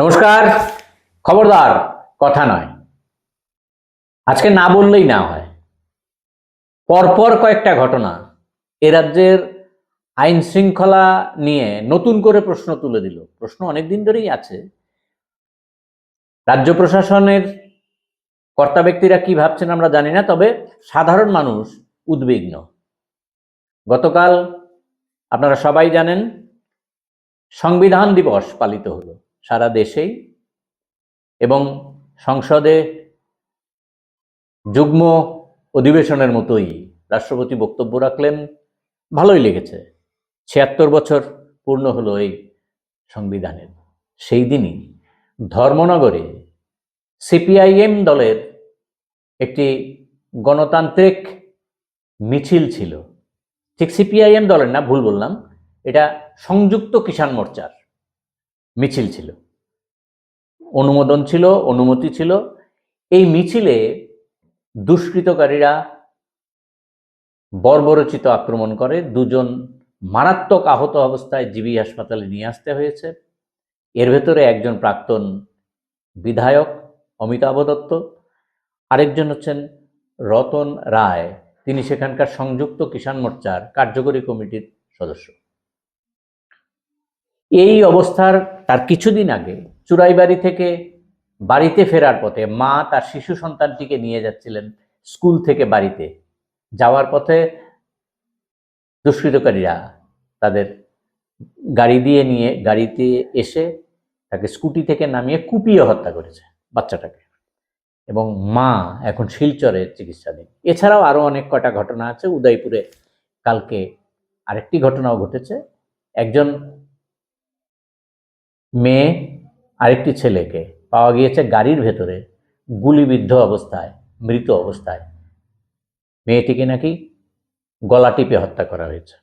নমস্কার, খবরদার, কথা নয়। আজকে না বললেই না হয়। পরপর কয়েকটা ঘটনা এ রাজ্যের আইন শৃঙ্খলা নিয়ে নতুন করে প্রশ্ন তুলে দিল। প্রশ্ন অনেকদিন ধরেই আছে। রাজ্য প্রশাসনের কর্তা ব্যক্তিরা কি ভাবছেন আমরা জানি না, তবে সাধারণ মানুষ উদ্বিগ্ন। গতকাল আপনারা সবাই জানেন, সংবিধান দিবস পালিত হলো। সারা দেশেই এবং সংসদে যুগ্ম অধিবেশনের মতোই রাষ্ট্রপতি বক্তব্য রাখলেন। ভালোই লেগেছে। ছিয়াত্তর বছর পূর্ণ হলো এই সংবিধানের। সেই দিনই ধর্মনগরে সিপিআইএম দলের একটি গণতান্ত্রিক মিছিল ছিল। ঠিক সিপিআইএম দলের না, ভুল বললাম। এটা সংযুক্ত কিষাণ মোর্চার। মিছিল ছিল। অনুমোদন ছিল, অনুমতি ছিল। এই মিছিলে দুষ্কৃতকারীরা বর্বরচিত আক্রমণ করে। দুজন মারাত্মক আহত অবস্থায় জিবি হাসপাতালে নিয়ে আসতে হয়েছে। এর ভেতরে একজন প্রাক্তন বিধায়ক, অমিতাভ দত্ত। আরেকজন হচ্ছেন রতন রায়। তিনি সেখানকার সংযুক্ত কিষাণ মোর্চার কার্যকরী কমিটির সদস্য। এই অবস্থার তার কিছুদিন আগে চুরাইবাড়ি থেকে বাড়িতে ফেরার পথে মা তার শিশু সন্তানটিকে নিয়ে যাচ্ছিলেন স্কুল থেকে বাড়িতে। যাওয়ার পথে দুষ্কৃতকারীরা তাদের গাড়ি দিয়ে নিয়ে, গাড়িতে এসে তাকে স্কুটি থেকে নামিয়ে কুপিয়ে হত্যা করেছে বাচ্চাটাকে। এবং মা এখন শিলচরে চিকিৎসাধীন। এছাড়াও আরও অনেক কটা ঘটনা আছে। উদয়পুরে কালকে আরেকটি ঘটনাও ঘটেছে। একজন মেয়ে, আরেকটি ছেলেকে পাওয়া গিয়েছে গাড়ির ভেতরে, গুলিবিদ্ধ অবস্থায়, মৃত অবস্থায়। মেয়েটিকে নাকি গলা টিপে হত্যা করা হয়েছে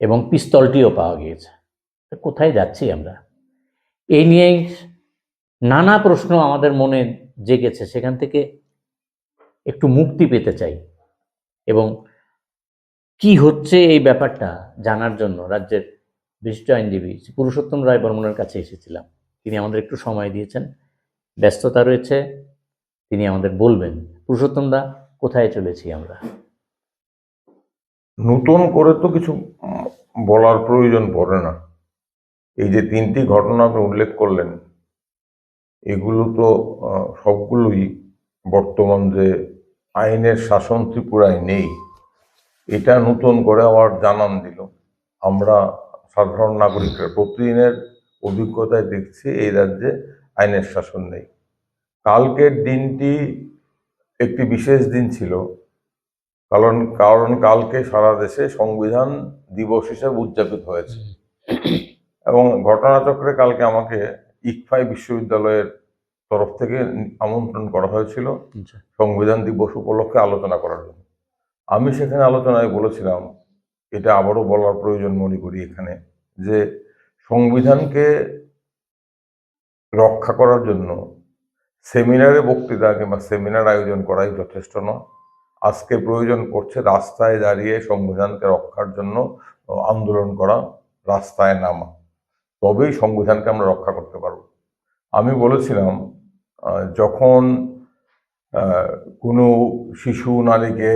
এবং পিস্তলটিও পাওয়া গিয়েছে। কোথায় যাচ্ছি আমরা? এই নিয়েই নানা প্রশ্ন আমাদের মনে জেগেছে। সেখান থেকে একটু মুক্তি পেতে চাই এবং কি হচ্ছে এই ব্যাপারটা জানার জন্য রাজ্যের বিশিষ্ট আইনজীবী পুরুষোত্তম রায় বর্মনের কাছে এসেছিলাম। তিনি আমাদের একটু সময় দিয়েছেন, ব্যস্ততা রয়েছে, তিনি আমাদের বলবেন, পুরুষোত্তম দা, কোথায় চলেছি আমরা? নতুন করে তো কিছু বলার প্রয়োজন পড়ে না। এই যে তিনটি ঘটনা আপনি উল্লেখ করলেন, এগুলো তো সবগুলোই বর্তমান যে আইনের শাসন ত্রিপুরায় নেই, এটা নতুন করে আবার জানান দিল। আমরা সাধারণ নাগরিকরা প্রতিদিনের অভিজ্ঞতায় দেখছি এই রাজ্যে আইনের শাসন নেই। কালকের দিনটি একটি বিশেষ দিন ছিল। কারণ কারণ কালকে সারা দেশে সংবিধান দিবস হিসেবে উদযাপিত হয়েছে। এবং ঘটনাচক্রে কালকে আমাকে ইকফাই বিশ্ববিদ্যালয়ের তরফ থেকে আমন্ত্রণ করা হয়েছিল। সংবিধান দিবস উপলক্ষে আলোচনা করার জন্য। আমি সেখানে আলোচনায় বলেছিলাম এটা আবারও বলার প্রয়োজন মনে করি এখানে, যে সংবিধানকে রক্ষা করার জন্য সেমিনারে বক্তৃতা কিংবা সেমিনার আয়োজন করাই যথেষ্ট নয়। আজকে প্রয়োজন পড়ছে রাস্তায় দাঁড়িয়ে সংবিধানকে রক্ষার জন্য আন্দোলন করা, রাস্তায় নামা। তবেই সংবিধানকে আমরা রক্ষা করতে পারব। আমি বলেছিলাম যখন কোনো শিশু, নারীকে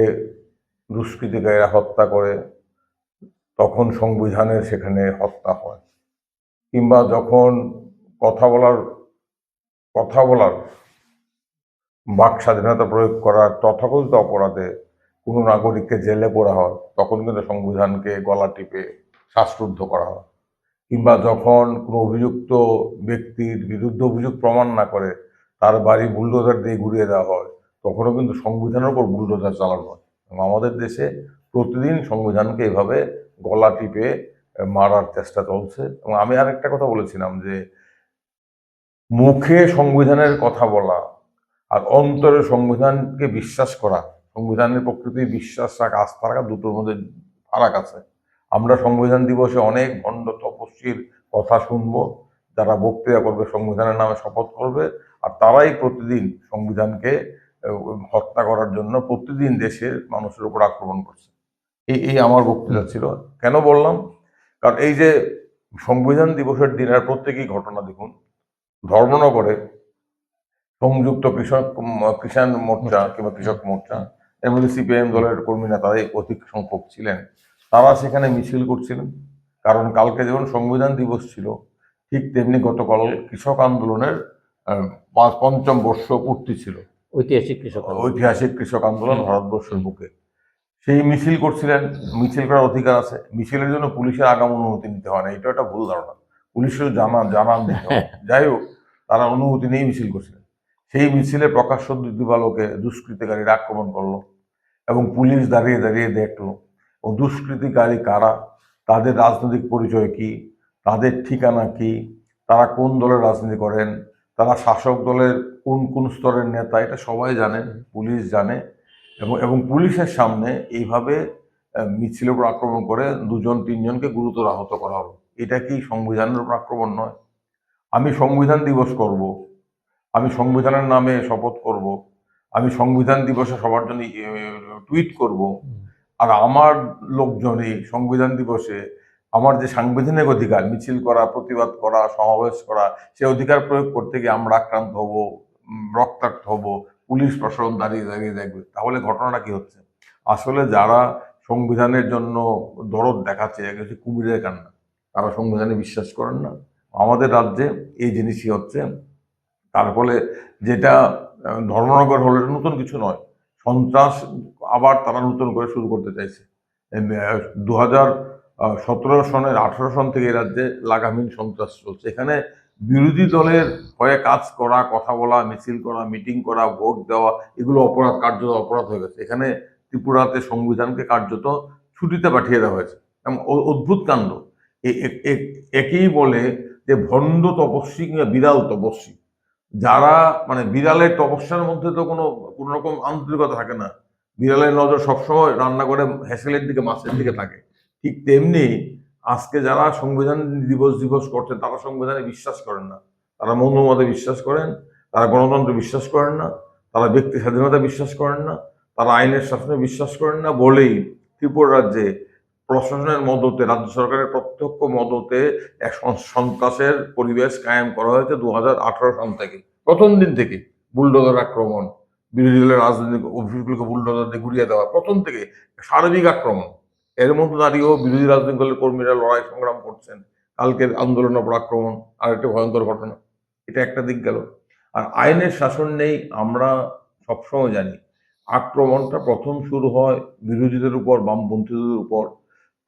দুষ্কৃতিকারীরা হত্যা করে তখন সংবিধানের সেখানে হত্যা হয়। কিংবা যখন কথা বলার কথা বলার বাক স্বাধীনতা প্রয়োগ করার তথাকথিত অপরাধে কোনো নাগরিককে জেলে পোড়া হয়, তখন কিন্তু সংবিধানকে গলা টিপে শ্বাসরুদ্ধ করা হয়। কিংবা যখন কোনো অভিযুক্ত ব্যক্তির বিরুদ্ধে অভিযোগ প্রমাণ না করে, তার বাড়ি বুলডোজার দিয়ে ঘুরিয়ে দেওয়া হয়, তখনও কিন্তু সংবিধানের উপর বুলডোজার চালানো হয়। আমাদের দেশে প্রতিদিন সংবিধানকে এভাবে গলা টিপে মারার চেষ্টা চলছে। এবং আমি আরেকটা কথা বলেছিলাম যে, মুখে সংবিধানের কথা বলা আর অন্তরে সংবিধানকে বিশ্বাস করা, সংবিধানের প্রকৃতি বিশ্বাস রাখা, আস্থা রাখা দুটোর মধ্যে ফারাক আছে। আমরা সংবিধান দিবসে অনেক ভণ্ড তপস্বীর কথা শুনব, যারা বক্তৃতা করবে, সংবিধানের নামে শপথ করবে, আর তারাই প্রতিদিন সংবিধানকে হত্যা করার জন্য প্রতিদিন দেশের মানুষের উপর আক্রমণ করছে। এই এই আমার বক্তৃতা ছিল। কেন বললাম? কারণ এই যে সংবিধান দিবসের দিনের প্রত্যেকই ঘটনা দেখুন ধর্মনগরে সংযুক্ত কৃষক কিষাণ মোর্চা কিংবা কৃষক মোর্চা এর মধ্যে সিপিআইএম দলের কর্মীরা তাদের অধিক সংখ্যক ছিলেন। তারা সেখানে মিছিল করছিলেন। কারণ কালকে যেমন সংবিধান দিবস ছিল ঠিক তেমনি গতকাল কৃষক আন্দোলনের পাঁচ- পঞ্চম বর্ষ পূর্তি ছিল। ঐতিহাসিক কৃষক ঐতিহাসিক কৃষক আন্দোলন ভারতবর্ষের বুকে। সেই মিছিল করছিলেন মিছিল করার অধিকার আছে। মিছিলের জন্য পুলিশের আগাম অনুমতি নিতে হয় না এটা একটা ভুল ধারণা। পুলিশের জানা জানান যাই হোক তারা অনুমতি নিয়েই মিছিল করছিলেন। সেই মিছিলে প্রকাশ্য দিবালোকে দুষ্কৃতিকারীরা আক্রমণ করল এবং পুলিশ দাঁড়িয়ে দাঁড়িয়ে দেখল ও দুষ্কৃতিকারী কারা? তাদের রাজনৈতিক পরিচয় কি? তাদের ঠিকানা কি? তারা কোন দলের রাজনীতি করেন? তারা শাসক দলের কোন কোন স্তরের নেতা? এটা সবাই জানে পুলিশ জানে। এবং এবং পুলিশের সামনে এইভাবে আহ, মিছিলের উপর আক্রমণ করে দুজন তিনজনকে গুরুতর আহত করা হলো এটা কি সংবিধানের উপর আক্রমণ নয়? আমি সংবিধান দিবস করব। আমি সংবিধানের নামে শপথ করব। আমি সংবিধান দিবসে সবার জন্য টুইট করব। আর আমার লোকজনই সংবিধান দিবসে আমার যে সাংবিধানিক অধিকার মিছিল করা প্রতিবাদ করা সমাবেশ করা সে অধিকার প্রয়োগ করতে গিয়ে আমরা আক্রান্ত হব রক্তাক্ত হব। পুলিশ প্রশাসন দাঁড়িয়ে দাঁড়িয়ে দেখবে। তাহলে ঘটনাটা কি হচ্ছে? আসলে যারা সংবিধানের জন্য দরদ দেখাচ্ছে হচ্ছে কুমিরের কান্না, তারা সংবিধানে বিশ্বাস করেন না। আমাদের রাজ্যে এই জিনিসই হচ্ছে। তার ফলে যেটা ধর্মনগর হলে নতুন কিছু নয়। সন্ত্রাস আবার তারা নতুন করে শুরু করতে চাইছে। দু হাজার সতেরো সনের আঠারো সন থেকে রাজ্যে লাগামহীন সন্ত্রাস চলছে। এখানে বিরোধী দলের হয়ে কাজ করা, কথা বলা, মিছিল করা, মিটিং করা, ভোট দেওয়া, এগুলো অপরাধ, কার্যত অপরাধ হয়ে গেছে। এখানে ত্রিপুরাতে সংবিধানকে কার্যত ছুটিতে পাঠিয়ে দেওয়া হয়েছে। অদ্ভুত কাণ্ড। একেই বলে যে ভণ্ড তপস্বী কিংবা বিড়াল তপস্বী। যারা মানে বিড়ালের তপস্যার মধ্যে তো কোনো কোনো রকম আন্তরিকতা থাকে না। বিড়ালের নজর সবসময় রান্না করে হ্যাসেলের দিকে, মাছের দিকে থাকে। ঠিক তেমনি আজকে যারা সংবিধান দিবস দিবস করছে, তারা সংবিধানে বিশ্বাস করেন না। তারা মৌনমতে বিশ্বাস করেন, তারা গণতন্ত্রে বিশ্বাস করেন না, তারা ব্যক্তি স্বাধীনতা বিশ্বাস করেন না, তারা আইনের শাসনে বিশ্বাস করেন না বলেই ত্রিপুরা রাজ্যে প্রশাসনের মদতে, রাজ্য সরকারের প্রত্যক্ষ মদতে এক সন্ত্রাসের পরিবেশ কায়েম করা হয়েছে দু হাজার আঠারো সাল থেকে। প্রথম দিন থেকে বুলডোজার আক্রমণ, বিরোধী দলের রাজনৈতিক অফিসগুলোকে বুলডোজার দিয়ে ঘুরিয়ে দেওয়া, প্রথম থেকে সার্বিক আক্রমণ। এর মধ্যে দাঁড়িয়েও বিরোধী রাজনৈতিক দলের কর্মীরা লড়াই সংগ্রাম করছেন। কালকের আন্দোলন উপর আক্রমণ আর একটা ভয়ঙ্কর ঘটনা। এটা একটা দিক গেল। আর আইনের শাসন নেই, আমরা সবসময় জানি। আক্রমণটা প্রথম শুরু হয় বিরোধীদের উপর, বামপন্থীদের উপর।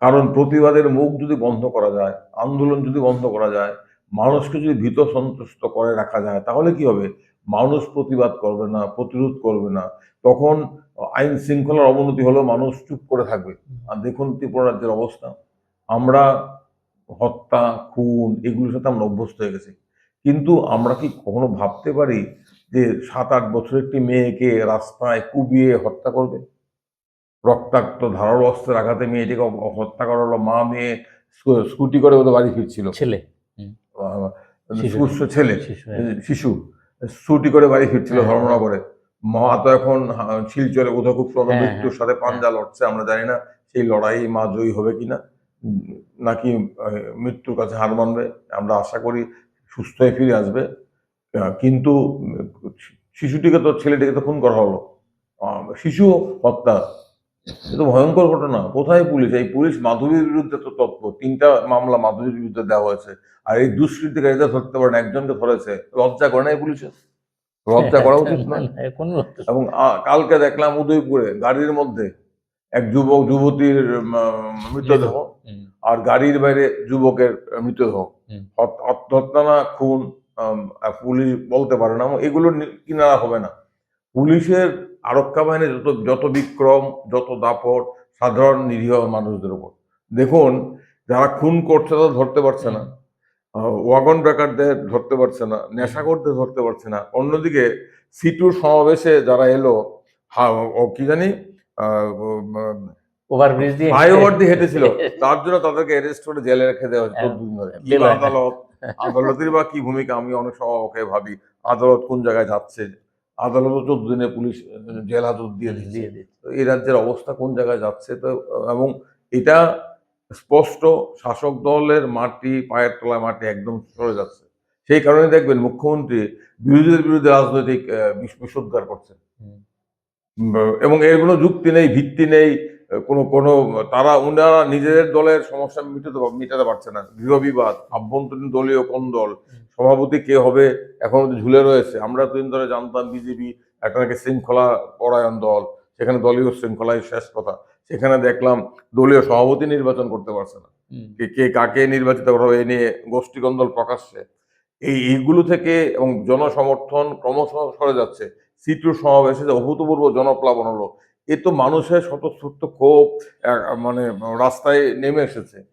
কারণ প্রতিবাদের মুখ যদি বন্ধ করা যায়, আন্দোলন যদি বন্ধ করা যায়, মানুষকে যদি ভীত সন্ত্রস্ত করে রাখা যায়, তাহলে কি হবে? মানুষ প্রতিবাদ করবে না প্রতিরোধ করবে না তখন আইন শৃঙ্খলার অবনতি হলেও মানুষ চুপ করে থাকবে। আর দেখুন ত্রিপুরা রাজ্যের অবস্থা। আমরা হত্যা খুন এগুলোর সাথে আমরা অভ্যস্ত হয়ে গেছি। কিন্তু আমরা কি কখনো ভাবতে পারি যে সাত আট বছর একটি মেয়েকে রাস্তায় কুবিয়ে হত্যা করবে? রক্তাক্ত ধারালো অস্ত্রের আঘাতে মেয়েটিকে হত্যা করা হলো মা মেয়ে স্কুটি করে ওদের বাড়ি ফিরছিল। ছেলে। শিশু। ছেলে। শিশু, হ্যাঁ। স্কুটি করে বাড়ি ফিরছিল হ্যাঁ। ধর্মনগরে মা তো এখন শিলচরে কোথাও খুব হ্যাঁ, মৃত্যুর সাথে পাঞ্জা লড়ছে আমরা জানি না সেই লড়াই মা জয়ী হবে কিনা। নাকি মৃত্যুর কাছে হার মানবে আমরা আশা করি সুস্থ হয়ে ফিরে আসবে। কিন্তু শিশুটিকে তো ছেলেটিকে তো খুন করা হলো। শিশু হত্যা। এ তো ভয়ঙ্কর ঘটনা। কোথায় পুলিশ? এই পুলিশ মাধবীর বিরুদ্ধে তো তৎপর তিনটা মামলা মাধবীর বিরুদ্ধে দেওয়া হয়েছে। আর এই দুষ্কৃতিকারীরা ধরতে পারেন একজনকে ধরেছে। লজ্জা করে না এই পুলিশের? লজ্জা করা উচিত না এবং কালকে দেখলাম উদয়পুরে গাড়ির মধ্যে এক যুবক যুবতীর মৃতদেহ। আর গাড়ির বাইরে যুবকের মৃতদেহ। না খুন পুলিশ বলতে পারে না। এগুলো কিনারা হবে না। পুলিশের আরক্ষা বাহিনীর যত যত বিক্রম যত দাপট সাধারণ নিরীহ মানুষদের উপর। দেখুন যারা খুন করছে তারা ধরতে পারছে না। ওয়াগন ব্রেকারদের ধরতে পারছে না নেশা করতে ধরতে পারছে না। অন্যদিকে সিটুর সমাবেশে যারা এলো কি জানি ওভারব্রিজ দিয়ে ফ্লাইওভার দিয়ে হেঁটেছিল। তার জন্য তাদেরকে অ্যারেস্ট করে জেলে রেখে দেওয়া হয়েছে হ্যাঁ। আদালত? আদালতের বা কি ভূমিকা? আমি অনেক সময় ওকে ভাবি আদালত কোন জায়গায় যাচ্ছে? আদালতও চোদ্দ দিনে পুলিশ জেল হাজত দিয়ে দিচ্ছে। দিয়ে তো এই রাজ্যের অবস্থা কোন জায়গায় যাচ্ছে? তো এবং এটা স্পষ্ট শাসক দলের মাটি পায়ের তলায় মাটি একদম সরে যাচ্ছে। সেই কারণে দেখবেন মুখ্যমন্ত্রী বিরোধীদের বিরুদ্ধে রাজনৈতিক বিষোদ্গার করছেন। এবং এর কোনো যুক্তি নেই ভিত্তি নেই। কোনো কোনো তারা উনারা নিজেদের দলের সমস্যা মিটাতে মিটাতে পারছে না। গৃহ বিবাদ আভ্যন্তরীণ দলীয় কোন দল সভাপতি কে হবে এখন ঝুলে রয়েছে। আমরা এতদিন ধরে জানতাম বিজেপি একটা নাকি শৃঙ্খলা পরায়ণ দল সেখানে দলীয় শৃঙ্খলাই শেষ কথা। সেখানে দেখলাম দলীয় সভাপতি নির্বাচন করতে পারছে না। কে কে কাকে নির্বাচিত করা হবে এ নিয়ে গোষ্ঠী কন্দল প্রকাশ্যে। এই এইগুলো থেকে এবং জনসমর্থন ক্রমশ সরে যাচ্ছে। সিটু সমাবেশে যে অভূতপূর্ব জনপ্লাবন হলো। এ তো মানুষের স্বতঃস্ফূর্ত ক্ষোভ মানে রাস্তায় নেমে এসেছে।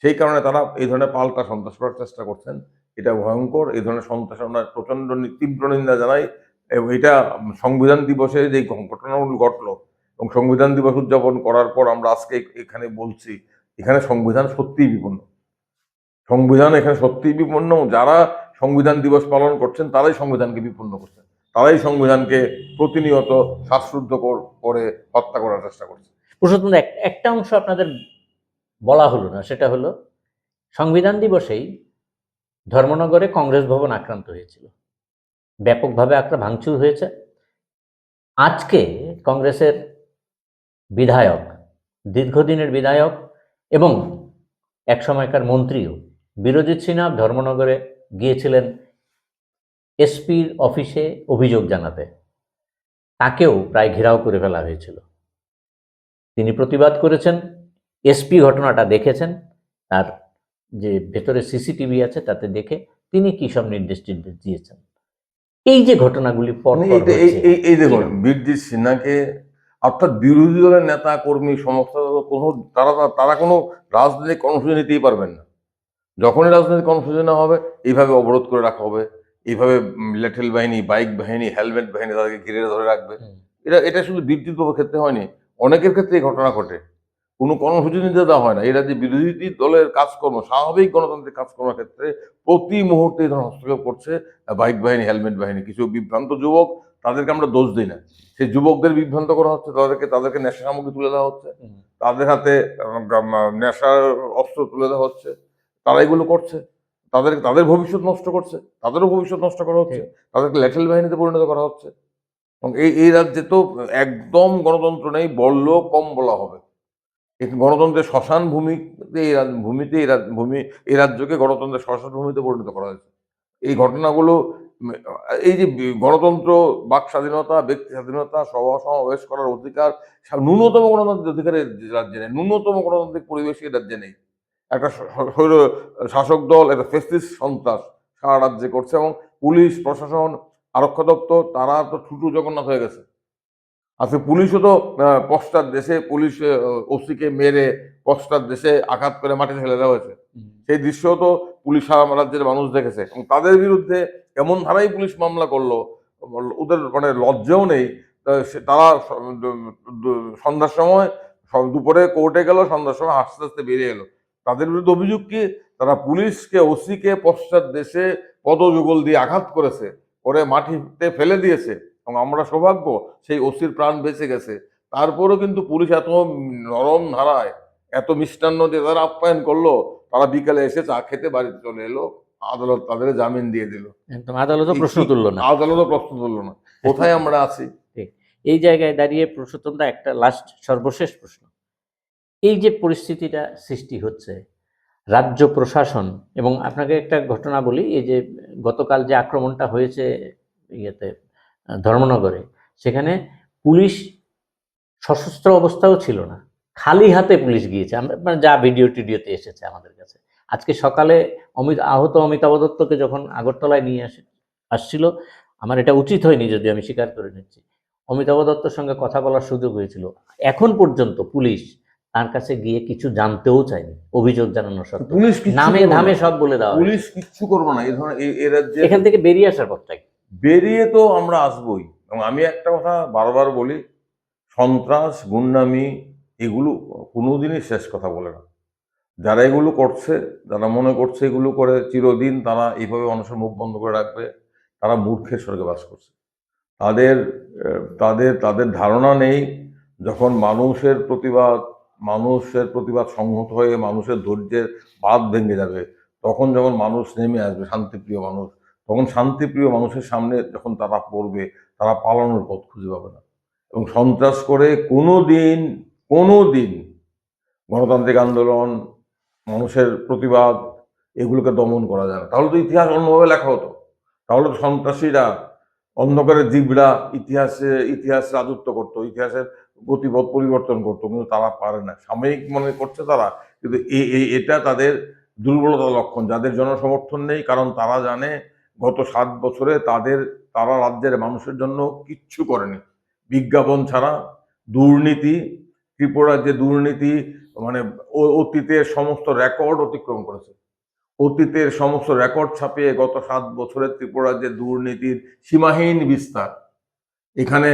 সেই কারণে তারা এই ধরনের পাল্টা সন্ত্রাস করার চেষ্টা করছেন। এটা ভয়ঙ্কর। এই ধরনের সন্ত্রাস আমরা প্রচণ্ড নি- তীব্র নিন্দা জানাই। এবং এটা সংবিধান দিবসে যে ঘটনাগুলো ঘটলো এবং সংবিধান দিবস উদযাপন করার পর আমরা আজকে এখানে বলছি, এখানে সংবিধান সত্যিই বিপন্ন। সংবিধান এখানে সত্যিই বিপন্ন। যারা সংবিধান দিবস পালন করছেন, তারাই সংবিধানকে বিপন্ন করছেন। তারাই সংবিধানকে প্রতিনিয়ত শ্বাসরুদ্ধ করে হত্যা করার চেষ্টা করছে। এক- একটা অংশ আপনাদের বলা হলো না, সেটা হলো সংবিধান দিবসেই ধর্মনগরে কংগ্রেস ভবন আক্রান্ত হয়েছিল। ব্যাপকভাবে আক্রা, ভাঙচুর হয়েছে। আজকে কংগ্রেসের বিধায়ক, দীর্ঘদিনের বিধায়ক এবং এক সময়কার মন্ত্রীও বিরোজিৎ সিনহা ধর্মনগরে গিয়েছিলেন এসপির অফিসে অভিযোগ জানাতে। তাকেও প্রায় ঘেরাও করে ফেলা হয়েছিল। তিনি প্রতিবাদ করেছেন এসপি ঘটনাটা দেখেছেন তার যে ভেতরে সিসিটিভি আছে তাতে দেখে তিনি কি সব নির্দেশ টির্দেশ দিয়েছেন। এই যে ঘটনাগুলি পর মানে এই দেখুন বীরজিৎ সিনহাকে অর্থাৎ বিরোধী দলের নেতা কর্মী সমস্ত কোনো তারা তারা কোনো রাজনৈতিক কর্মসূচি নিতেই পারবেন না। যখনই রাজনৈতিক কর্মসূচি না হবে এইভাবে অবরোধ করে রাখা হবে। এইভাবে লেটেল বাহিনী বাইক বাহিনী হেলমেট বাহিনী তাদেরকে ঘিরে ধরে রাখবে। এটা এটা শুধু বিদ্যুৎ বাবুর ক্ষেত্রে হয়নি অনেকের ক্ষেত্রে এই ঘটনা ঘটে। কোনো কর্মসূচি নিতে দেওয়া হয় না। এরা যে বিরোধী দলের কাজকর্ম স্বাভাবিক গণতান্ত্রিক কাজকর্মের ক্ষেত্রে প্রতি মুহূর্তে এই ধরনের হস্তক্ষেপ করছে বাইক বাহিনী হেলমেট বাহিনী। কিছু বিভ্রান্ত যুবক তাদেরকে আমরা দোষ দিই না। সেই যুবকদের বিভ্রান্ত করা হচ্ছে তাদেরকে তাদেরকে নেশা সামগ্রী তুলে দেওয়া হচ্ছে। তাদের হাতে নেশার অস্ত্র তুলে দেওয়া হচ্ছে। তারা এগুলো করছে। তাদের তাদের ভবিষ্যৎ নষ্ট করছে। তাদেরও ভবিষ্যৎ নষ্ট করা হচ্ছে। তাদেরকে লেটেল বাহিনীতে পরিণত করা হচ্ছে। এবং এই এই রাজ্যে তো একদম গণতন্ত্র নেই বললেও কম বলা হবে। গণতন্ত্রের শ্মশান ভূমিতে এই রাজ- ভূমিতে এই ভূমি এই রাজ্যকে গণতন্ত্রের শ্মশান ভূমিতে পরিণত করা হয়েছে। এই ঘটনাগুলো এই যে গণতন্ত্র বাক স্বাধীনতা ব্যক্তি স্বাধীনতা সভা সমাবেশ করার অধিকার ন্যূনতম গণতান্ত্রিক অধিকারের রাজ্যে নেই ন্যূনতম গণতান্ত্রিক পরিবেশ এই রাজ্যে নেই। একটা স্বৈর শাসক দল একটা ফেসিস সন্ত্রাস সারা রাজ্যে করছে এবং পুলিশ প্রশাসন আরক্ষা দপ্তর তারা তো ছুটু জগন্নাথ হয়ে গেছে। আজকে পুলিশও তো পশ্চাৎ দেশে পুলিশ ওসিকে মেরে পশ্চাৎ দেশে আঘাত করে মাটিতে ফেলে দেওয়া হয়েছে। সেই দৃশ্য তো পুলিশ সারা রাজ্যের মানুষ দেখেছে এবং তাদের বিরুদ্ধে এমন ধারাই পুলিশ মামলা করল ওদের মানে লজ্জাও নেই। তারা সন্ধ্যার সময় দুপুরে কোর্টে গেল সন্ধ্যার সময় আস্তে আস্তে বেরিয়ে এলো। তাদের বিরুদ্ধে অভিযোগ কি? তারা পুলিশকে ওসিকে পশ্চাৎ দেশে পদযুগল দিয়ে আঘাত করেছে করে মাটিতে ফেলে দিয়েছে। এবং আমরা সৌভাগ্য সেই ওসির প্রাণ বেঁচে গেছে। তারপরেও কিন্তু পুলিশ এত নরম ধারায় এত মিষ্টান্ন দিয়ে তারা আপ্যায়ন করল তারা বিকালে এসে চা খেতে বাড়িতে চলে এলো আদালত তাদের জামিন দিয়ে দিল। একদম আদালতও প্রশ্ন তুললো না। আদালতও প্রশ্ন তুললো না। কোথায় আমরা আছি? এই জায়গায় দাঁড়িয়ে দা একটা লাস্ট সর্বশেষ প্রশ্ন। এই যে পরিস্থিতিটা সৃষ্টি হচ্ছে, রাজ্য প্রশাসন এবং আপনাকে একটা ঘটনা বলি, এই যে গতকাল যে আক্রমণটা হয়েছে ইয়েতে, ধর্মনগরে, সেখানে পুলিশ সশস্ত্র অবস্থাও ছিল না। খালি হাতে পুলিশ গিয়েছে। আমরা মানে যা ভিডিও টিডিওতে এসেছে আমাদের কাছে। আজকে সকালে অমিত, আহত অমিতাভ দত্তকে যখন আগরতলায় নিয়ে আসে, আসছিল, আমার এটা উচিত হয়নি যদি আমি স্বীকার করে নিচ্ছি। অমিতাভ দত্তর সঙ্গে কথা বলার সুযোগ হয়েছিল। এখন পর্যন্ত পুলিশ তার কাছে গিয়ে কিছু জানতেও চায়নি অভিযোগ জানানোর সত্ত্বেও পুলিশ কিচ্ছু নামে করবে না। ধামে সব বলে দেওয়া হয়েছে। পুলিশ কিচ্ছু করব না এই ধরনের রাজ্যে এখান থেকে বেরিয়ে আসার পথটা কি? বেরিয়ে তো আমরা আসবই এবং আমি একটা কথা বারবার বলি সন্ত্রাস গুন্ডামি এগুলো কোনোদিনই শেষ কথা বলে না যারা এগুলো করছে যারা মনে করছে এগুলো করে চিরদিন তারা এইভাবে মানুষের মুখ বন্ধ করে রাখবে তারা মূর্খের স্বর্গে বাস করছে তাদের আহ, তাদের তাদের ধারণা নেই যখন মানুষের প্রতিবাদ মানুষের প্রতিবাদ সংহত হয়ে মানুষের ধৈর্যের বাদ ভেঙে যাবে, তখন যখন মানুষ নেমে আসবে, শান্তিপ্রিয় মানুষ, তখন শান্তিপ্রিয় মানুষের সামনে যখন তারা পড়বে, তারা পালানোর পথ খুঁজে পাবে না। এবং সন্ত্রাস করে কোনো দিন কোনো দিন গণতান্ত্রিক আন্দোলন, মানুষের প্রতিবাদ এগুলোকে দমন করা যায় না। তাহলে তো ইতিহাস অন্যভাবে লেখা হতো। তাহলে তো সন্ত্রাসীরা অন্ধকারের জীবরা ইতিহাসে, ইতিহাস রাজত্ব করতো। ইতিহাসের গতিপথ পরিবর্তন করতো, কিন্তু তারা পারে না। সাময়িক মনে করছে তারা, কিন্তু এটা তাদের দুর্বলতার লক্ষণ, যাদের জনসমর্থন নেই, কারণ তারা জানে গত সাত বছরে তাদের, তারা রাজ্যের মানুষের জন্য কিচ্ছু করেনি। বিজ্ঞাপন ছাড়া, দুর্নীতি, ত্রিপুরার যে দুর্নীতি মানে অতীতের সমস্ত রেকর্ড অতিক্রম করেছে। অতীতের সমস্ত রেকর্ড ছাপিয়ে গত সাত বছরে ত্রিপুরার যে দুর্নীতির সীমাহীন বিস্তার এখানে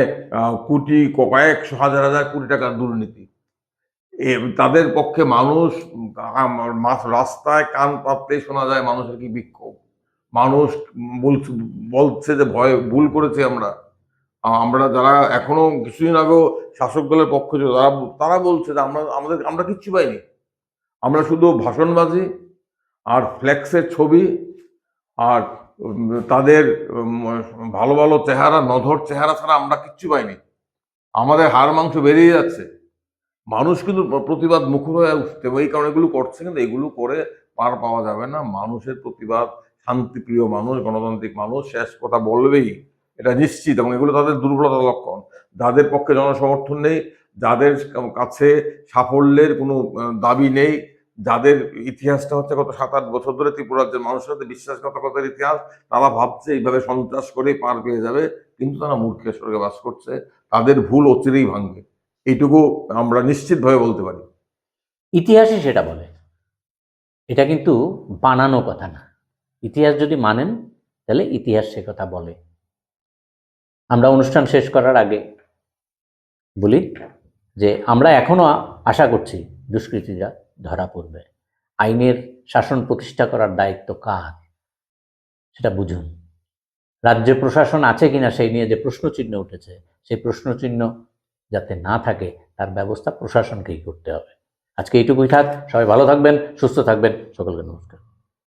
কোটি কয়েকশো, হাজার হাজার কোটি টাকার দুর্নীতি। তাদের পক্ষে মানুষ রাস্তায় কান পাততেই শোনা যায় মানুষের কি বিক্ষোভ। মানুষ বলছে বলছে যে ভয়, ভুল করেছি আমরা। আমরা যারা এখনও কিছুদিন আগেও শাসক দলের পক্ষ ছিল, তারা তারা বলছে যে আমরা, আমাদের, আমরা কিচ্ছু পাইনি। আমরা শুধু ভাষণবাজি আর ফ্লেক্সের ছবি আর তাদের ভালো ভালো চেহারা, নধর চেহারা ছাড়া আমরা কিচ্ছু পাইনি। আমাদের হাড় মাংস বেরিয়ে যাচ্ছে। মানুষ কিন্তু প্রতিবাদ মুখর হয়ে উঠতে। এই কারণে এগুলো করছে কিন্তু এগুলো করে পার পাওয়া যাবে না। মানুষের প্রতিবাদ, শান্তিপ্রিয় মানুষ, গণতান্ত্রিক মানুষ, শেষ কথা বলবেই। এটা নিশ্চিত এবং এগুলো তাদের দুর্বলতার লক্ষণ। যাদের পক্ষে জনসমর্থন নেই, যাদের কাছে সাফল্যের কোনো দাবি নেই যাদের ইতিহাসটা হচ্ছে গত সাত আট বছর ধরে ত্রিপুরা রাজ্যের মানুষের সাথে বিশ্বাসঘাতকতার ইতিহাস, তারা ভাবছে এইভাবে সন্ত্রাস করেই পার পেয়ে যাবে, কিন্তু তারা মূর্খের স্বর্গে বাস করছে। তাদের ভুল অচিরেই ভাঙবে। এইটুকু আমরা নিশ্চিতভাবে বলতে পারি। ইতিহাসই সেটা বলে। এটা কিন্তু বানানো কথা না। ইতিহাস যদি মানেন, তাহলে ইতিহাস সে কথা বলে। আমরা অনুষ্ঠান শেষ করার আগে বলি যে আমরা এখনও আশা করছি দুষ্কৃতীরা ধরা পড়বে। আইনের শাসন প্রতিষ্ঠা করার দায়িত্ব কার? সেটা বুঝুন। রাজ্য প্রশাসন আছে কিনা সেই নিয়ে যে প্রশ্নচিহ্ন উঠেছে, সেই প্রশ্নচিহ্ন যাতে না থাকে, তার ব্যবস্থা প্রশাসনকেই করতে হবে। আজকে এইটুকুই থাক। সবাই ভালো থাকবেন, সুস্থ থাকবেন। সকলকে নমস্কার।